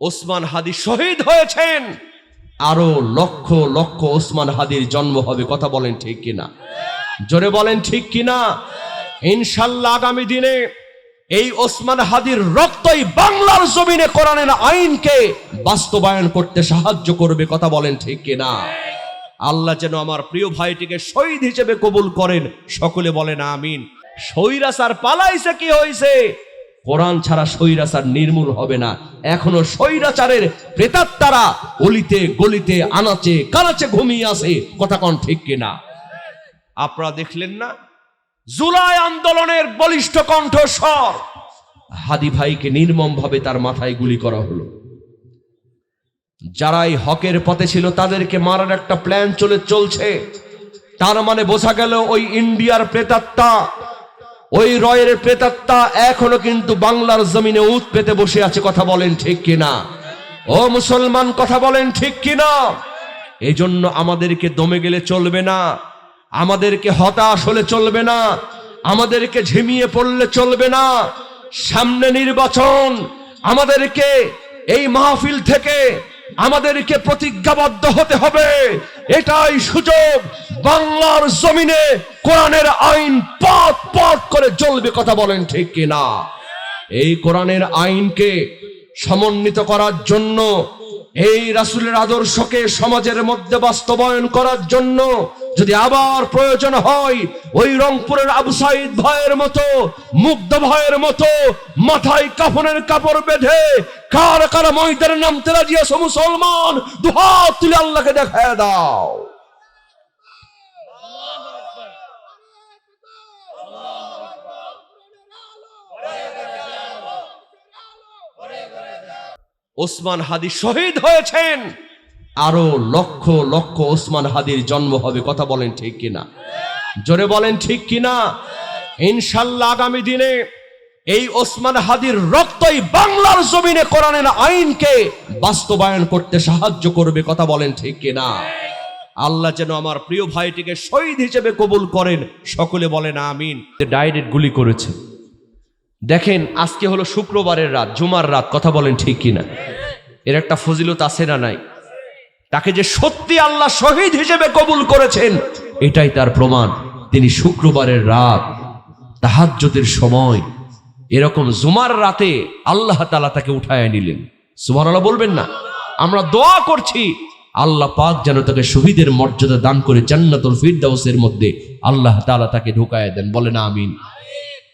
ওসমান হাদি শহীদ হয়েছেন। আরও লক্ষ লক্ষ ওসমান হাদির জন্ম হবে, কথা বলেন ঠিক কিনা? জোরে বলেন ঠিক কিনা? ইনশাল্লাহ আগামী দিনে এই ওসমান হাদির রক্তই বাংলার জমিনে, কোরআনের আইনকে বাস্তবায়ন করতে সাহায্য করবে, কথা বলেন ঠিক কিনা? আল্লাহ যেন আমার প্রিয় ভাইটিকে শহীদ হিসেবে কবুল করেন, সকলে বলেন আমিন। সৈরাসার পালাইছে কি হয়েছে কোরআন ছাড়া স্বৈরাচার নির্মূল হবে না। এখনও স্বৈরাচারের প্রেতাত্মারা গলিতে গলিতে, আনাচে, কানাচে ঘুমিয়ে আছে। কথা কন ঠিক কিনা? আপনারা দেখলেন না? জুলাই আন্দোলনের বলিষ্ঠ কণ্ঠস্বর। হাদি ভাইকে নির্মম ভাবে তার মাথায় গুলি করা হলো। যারাই হকের পথে ছিল, তাদেরকে মারার একটা প্ল্যান চলে চলছে। তার মানে বোঝা গেল ওই ইন্ডিয়ার প্রেতাত্মা ওই রয়ের প্রেতাত্মা এখনও কিন্তু বাংলার জমিনে উত পেতে বসে আছে, কথা বলেন ঠিক কিনা? ও মুসলমান, কথা বলেন ঠিক কিনা? এই জন্য আমাদেরকে দমে গেলে চলবে না, আমাদেরকে হতাশ হলে চলবে না, আমাদেরকে ঝিমিয়ে পড়লে চলবে না। সামনে নির্বাচন, আমাদেরকে এই মাহফিল থেকে আমাদেরকে প্রতিজ্ঞাবদ্ধ হতে হবে, এটাই সুযোগ। বাংলার জমিনে কোরআনের আইন পথ পথ করে চলবে কথা বলেন ঠিক কিনা? এই কোরআনের আইনকে সমন্বিত করার জন্য, এই রাসূলের আদর্শকে সমাজের মধ্যে বাস্তবায়ন করার জন্য যদি আবার প্রয়োজন হয়, ওই রংপুরের আবু সাইদ ভয়ের মতো, মুগ্ধ ভয়ের মতো, মাথায় কাফনের কাপড় বেঁধে কার কার ময়দানে নামতে রাজি আছো মুসলমান? দুহাত তুলে আল্লাহকে দেখায় দাও। ওসমান হাদি শহীদ হয়েছেন। আরও লক্ষ লক্ষ ওসমান হাদির জন্ম হবে, কথা বলেন ঠিক কিনা? জোরে বলেন ঠিক কিনা? ইনশাল্লাহ আগামী দিনে এই ওসমান হাদির রক্তই বাংলার জমিনে কোরআনের আইনকে বাস্তবায়ন করতে সাহায্য করবে, কথা বলেন ঠিক কিনা? আল্লাহ যেন আমার প্রিয় ভাইটিকে শহীদ হিসেবে কবুল করেন, সকলে বলেন আমিন। ডাইরেক্ট গুলি করেছে। দেখেন, আজকে হলো শুক্রবারের রাত, জুমার রাত, কথা বলেন ঠিক কিনা? এর একটা ফজিলত আছে না নাই? তাকে যে সত্যি আল্লাহ শহীদ হিসেবে কবুল করেছেন, এটাই তার প্রমাণ। তিনি শুক্রবারের রাত তাহাজ্জতের সময়, এরকম জুমার রাতে আল্লাহ তালা তাকে উঠায় নিলেন। সুবহানাল্লাহ বলবেন না? আমরা দোয়া করছি, আল্লাহ পাক যেন তাকে শহীদের মর্যাদা দান করে জান্নাতুল ফিরদাউসের মধ্যে আল্লাহ তাআলা তাকে ঢুকায় দেন। বলেন আমিন।